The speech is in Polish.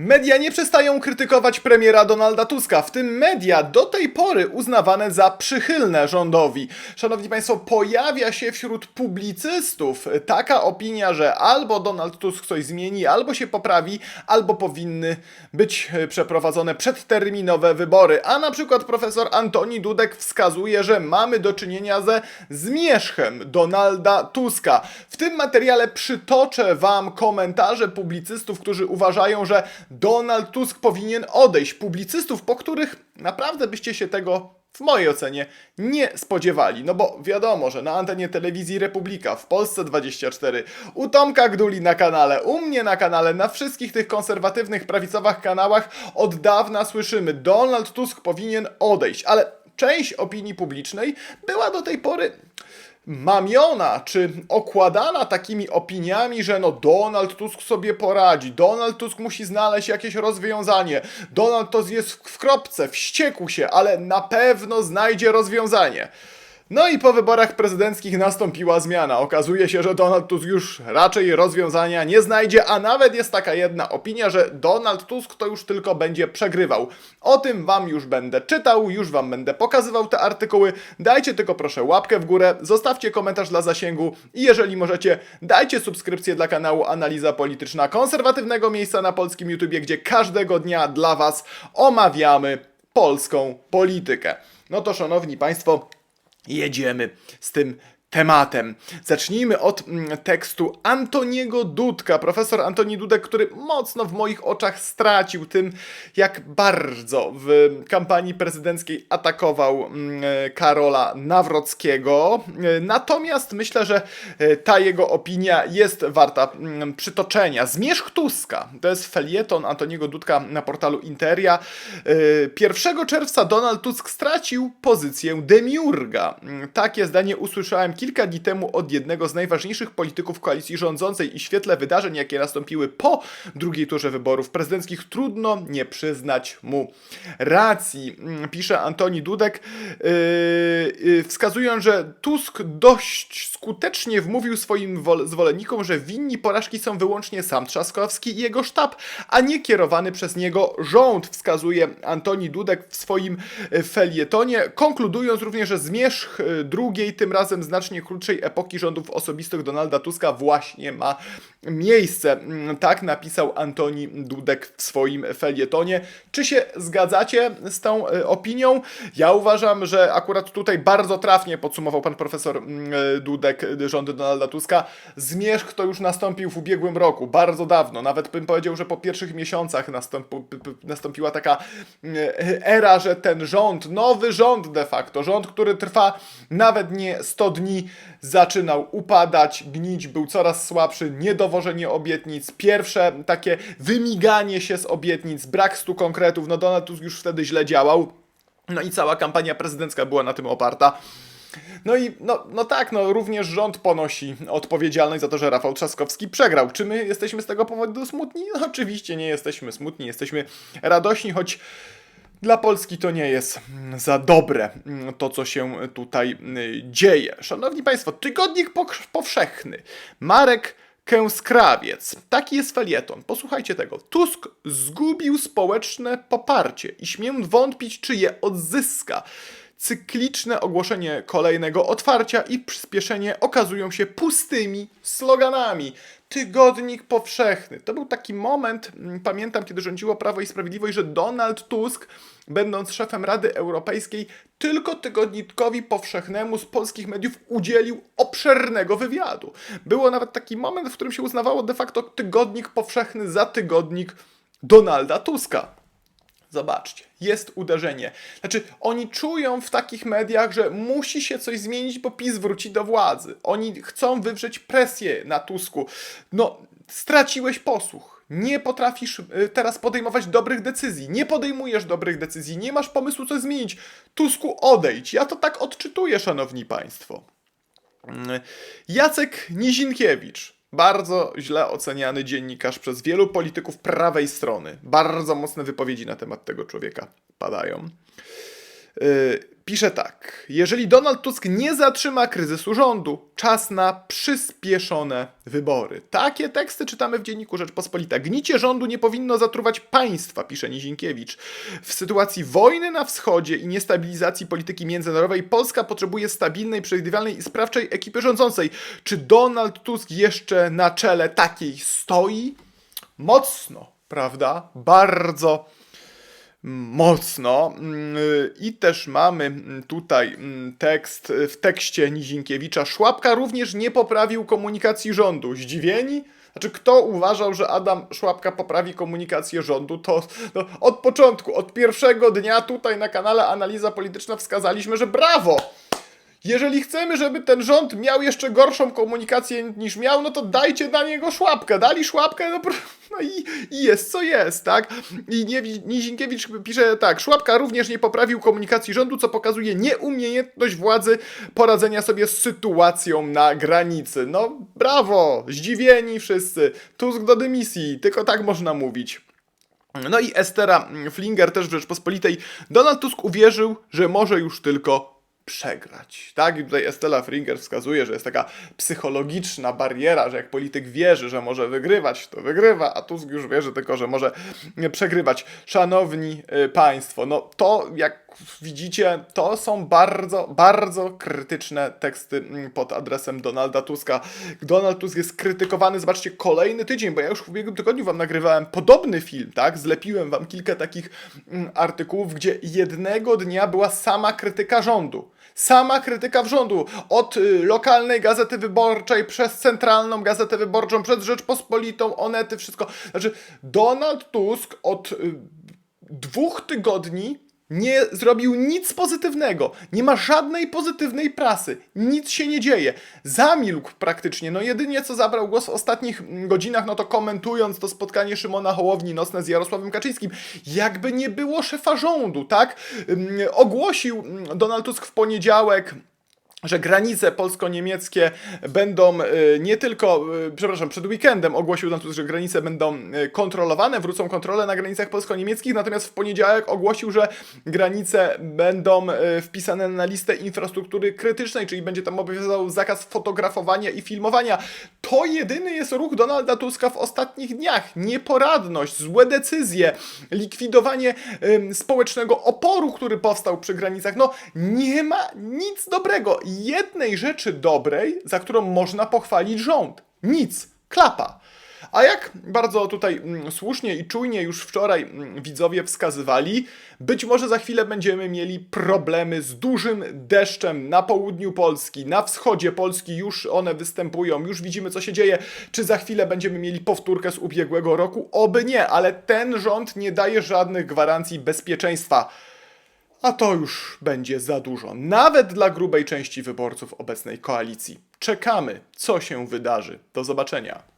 Media nie przestają krytykować premiera Donalda Tuska, w tym media do tej pory uznawane za przychylne rządowi. Szanowni Państwo, pojawia się wśród publicystów taka opinia, że albo Donald Tusk coś zmieni, albo się poprawi, albo powinny być e, przeprowadzone przedterminowe wybory. A na przykład profesor Antoni Dudek wskazuje, że mamy do czynienia ze zmierzchem Donalda Tuska. W tym materiale przytoczę Wam komentarze publicystów, którzy uważają, że Donald Tusk powinien odejść. Publicystów, po których naprawdę byście się tego w mojej ocenie nie spodziewali. No bo wiadomo, że na antenie telewizji Republika, w Polsce 24, u Tomka Gduli na kanale, u mnie na kanale, na wszystkich tych konserwatywnych, prawicowych kanałach od dawna słyszymy Donald Tusk powinien odejść, ale część opinii publicznej była do tej pory mamiona czy okładana takimi opiniami, że no Donald Tusk sobie poradzi, Donald Tusk musi znaleźć jakieś rozwiązanie, Donald Tusk jest w kropce, wściekł się, ale na pewno znajdzie rozwiązanie. No i po wyborach prezydenckich nastąpiła zmiana. Okazuje się, że Donald Tusk już raczej rozwiązania nie znajdzie, a nawet jest taka jedna opinia, że Donald Tusk to już tylko będzie przegrywał. O tym wam już będę czytał, już wam będę pokazywał te artykuły. Dajcie tylko proszę łapkę w górę, zostawcie komentarz dla zasięgu i jeżeli możecie, dajcie subskrypcję dla kanału Analiza Polityczna konserwatywnego miejsca na polskim YouTubie, gdzie każdego dnia dla was omawiamy polską politykę. No to szanowni państwo, jedziemy z tym tematem. Zacznijmy od mm, tekstu Antoniego Dudka, profesor Antoni Dudek, który mocno w moich oczach stracił tym, jak bardzo w kampanii prezydenckiej atakował mm, e, Karola Nawrockiego. E, Natomiast myślę, że e, ta jego opinia jest warta mm, przytoczenia. Zmierzch Tuska to jest felieton Antoniego Dudka na portalu Interia. E, 1 czerwca Donald Tusk stracił pozycję demiurga. Takie zdanie usłyszałem kilka dni temu od jednego z najważniejszych polityków koalicji rządzącej i w świetle wydarzeń, jakie nastąpiły po drugiej turze wyborów prezydenckich, trudno nie przyznać mu racji, mm, pisze Antoni Dudek, yy, yy, wskazując, że Tusk dość skutecznie wmówił swoim wol- zwolennikom, że winni porażki są wyłącznie sam Trzaskowski i jego sztab, a nie kierowany przez niego rząd, wskazuje Antoni Dudek w swoim e, felietonie, konkludując również, że zmierzch drugiej, tym razem znacznie krótszej epoki rządów osobistych Donalda Tuska właśnie ma miejsce. Mm, Tak napisał Antoni Dudek w swoim felietonie. Czy się zgadzacie z tą e, opinią? Ja uważam, że akurat tutaj bardzo trafnie podsumował pan profesor mm, e, Dudek e, rządy Donalda Tuska. Zmierzch to już nastąpił w ubiegłym roku, bardzo dawno. Nawet bym powiedział, że po pierwszych miesiącach nastąpiła taka mm, era, że ten rząd, nowy rząd de facto, rząd, który trwa nawet nie 100 dni, zaczynał upadać, gnić, był coraz słabszy, niedowożenie obietnic, pierwsze takie wymiganie się z obietnic, brak stu konkretów, no Donald Tusk już wtedy źle działał. No i cała kampania prezydencka była na tym oparta. No i no, no tak, no również rząd ponosi odpowiedzialność za to, że Rafał Trzaskowski przegrał. Czy my jesteśmy z tego powodu smutni? No oczywiście nie jesteśmy smutni, jesteśmy radośni, choć dla Polski to nie jest mm, za dobre mm, to, co się tutaj y, dzieje. Szanowni Państwo, tygodnik powszechny. Marek Kęskrawiec. Taki jest felieton. Posłuchajcie tego. Tusk zgubił społeczne poparcie i śmiem wątpić, czy je odzyska. Cykliczne ogłoszenie kolejnego otwarcia i przyspieszenie okazują się pustymi sloganami. Tygodnik powszechny. To był taki moment, mm, pamiętam, kiedy rządziło Prawo i Sprawiedliwość, że Donald Tusk, będąc szefem Rady Europejskiej, tylko tygodnikowi powszechnemu z polskich mediów udzielił obszernego wywiadu. Było nawet taki moment, w którym się uznawało de facto tygodnik powszechny za tygodnik Donalda Tuska. Zobaczcie, jest uderzenie. Znaczy, oni czują w takich mediach, że musi się coś zmienić, bo PiS wróci do władzy. Oni chcą wywrzeć presję na Tusku. No, straciłeś posłuch. Nie potrafisz y, teraz podejmować dobrych decyzji. Nie podejmujesz dobrych decyzji. Nie masz pomysłu, co zmienić. Tusku, odejdź. Ja to tak odczytuję, szanowni państwo. Mm, Jacek Nizinkiewicz. Bardzo źle oceniany dziennikarz przez wielu polityków prawej strony. Bardzo mocne wypowiedzi na temat tego człowieka padają. Yy, Pisze tak. Jeżeli Donald Tusk nie zatrzyma kryzysu rządu, czas na przyspieszone wybory. Takie teksty czytamy w dzienniku Rzeczpospolita. Gnicie rządu nie powinno zatruwać państwa, pisze Nizinkiewicz. W sytuacji wojny na wschodzie i niestabilizacji polityki międzynarodowej Polska potrzebuje stabilnej, przewidywalnej i sprawczej ekipy rządzącej. Czy Donald Tusk jeszcze na czele takiej stoi? Mocno, prawda? Bardzo mocno. Mm, y, I też mamy mm, tutaj mm, tekst y, w tekście Nizinkiewicza. Szłapka również nie poprawił komunikacji rządu. Zdziwieni? Znaczy, kto uważał, że Adam Szłapka poprawi komunikację rządu, to no, od początku, od pierwszego dnia tutaj na kanale Analiza Polityczna wskazaliśmy, że brawo! Jeżeli chcemy, żeby ten rząd miał jeszcze gorszą komunikację niż miał, no to dajcie na niego szłapkę. Dali szłapkę, no, no i, i jest co jest, tak? I Nizinkiewicz pisze tak, szłapka również nie poprawił komunikacji rządu, co pokazuje nieumiejętność władzy poradzenia sobie z sytuacją na granicy. No brawo, zdziwieni wszyscy. Tusk do dymisji, tylko tak można mówić. No i Estera Flinger też w Rzeczpospolitej. Donald Tusk uwierzył, że może już tylko przegrać. Tak? I tutaj Estela Fringer wskazuje, że jest taka psychologiczna bariera, że jak polityk wierzy, że może wygrywać, to wygrywa, a Tusk już wierzy tylko, że może przegrywać. Szanowni y, Państwo, no to jak widzicie, to są bardzo, bardzo krytyczne teksty mm, pod adresem Donalda Tuska. Donald Tusk jest krytykowany, zobaczcie, kolejny tydzień, bo ja już w ubiegłym tygodniu Wam nagrywałem podobny film, tak? Zlepiłem Wam kilka takich mm, artykułów, gdzie jednego dnia była sama krytyka rządu. Sama krytyka w rządu. Od y, lokalnej gazety wyborczej przez centralną gazetę wyborczą, przez Rzeczpospolitą, Onety, wszystko. Znaczy, Donald Tusk od y, dwóch tygodni nie zrobił nic pozytywnego. Nie ma żadnej pozytywnej prasy. Nic się nie dzieje. Zamilkł praktycznie. No jedynie co zabrał głos w ostatnich mm, godzinach, no to komentując to spotkanie Szymona Hołowni nocne z Jarosławem Kaczyńskim. Jakby nie było szefa rządu, tak? Ym, Ogłosił mm, Donald Tusk w poniedziałek że granice polsko-niemieckie będą y, nie tylko, y, przepraszam, przed weekendem ogłosił Tusk, że granice będą y, kontrolowane, wrócą kontrole na granicach polsko-niemieckich, natomiast w poniedziałek ogłosił, że granice będą wpisane na listę infrastruktury krytycznej, czyli będzie tam obowiązywał zakaz fotografowania i filmowania. To jedyny jest ruch Donalda Tuska w ostatnich dniach. Nieporadność, złe decyzje, likwidowanie społecznego oporu, który powstał przy granicach. No, nie ma nic dobrego jednej rzeczy dobrej, za którą można pochwalić rząd. Nic. Klapa. A jak bardzo tutaj mm, słusznie i czujnie już wczoraj mm, widzowie wskazywali, być może za chwilę będziemy mieli problemy z dużym deszczem na południu Polski, na wschodzie Polski już one występują, już widzimy co się dzieje. Czy za chwilę będziemy mieli powtórkę z ubiegłego roku? Oby nie, ale ten rząd nie daje żadnych gwarancji bezpieczeństwa. A to już będzie za dużo, nawet dla grubej części wyborców obecnej koalicji. Czekamy, co się wydarzy. Do zobaczenia.